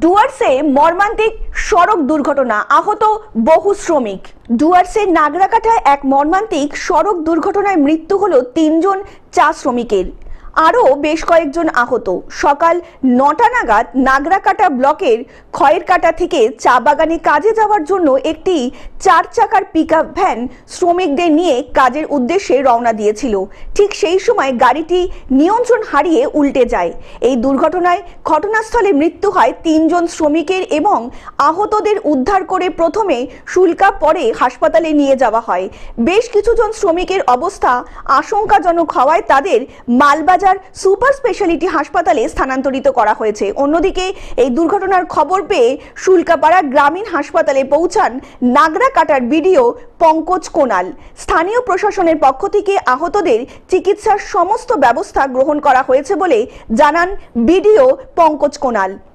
ডুয়ার্সে মর্মান্তিক সড়ক দুর্ঘটনা, আহত বহু শ্রমিক। ডুয়ার্সের নাগরাকাটায় এক মর্মান্তিক সড়ক দুর্ঘটনায় মৃত্যু হলো তিনজন চা শ্রমিকের। আরও বেশ কয়েকজন আহত। সকাল নটা নাগাদ নাগরাকাটা ব্লকের খয়েরকাটা থেকে চা বাগানে কাজে যাওয়ার জন্য একটি চার চাকার পিকআপ ভ্যান শ্রমিকদের নিয়ে কাজের উদ্দেশ্যে রওনা দিয়েছিল। ঠিক সেই সময় গাড়িটি নিয়ন্ত্রণ হারিয়ে উল্টে যায়। এই দুর্ঘটনায় ঘটনাস্থলে মৃত্যু হয় তিনজন শ্রমিকের এবং আহতদের উদ্ধার করে প্রথমে শুল্কা পরে হাসপাতালে নিয়ে যাওয়া হয়। বেশ কিছুজন শ্রমিকের অবস্থা আশঙ্কাজনক হওয়ায় তাদের মালবাজার সুপার স্পেশালিটি হাসপাতালে স্থানান্তরিত করা হয়েছে। অন্যদিকে এই দুর্ঘটনার খবর পেয়ে শুল্কাপাড়া গ্রামীণ হাসপাতালে পৌঁছান নাগরা কাটার বিডিও পঙ্কজ কোনাল। স্থানীয় প্রশাসনের পক্ষ থেকে আহতদের চিকিৎসার সমস্ত ব্যবস্থা গ্রহণ করা হয়েছে বলে জানান বিডিও পঙ্কজ কোনাল।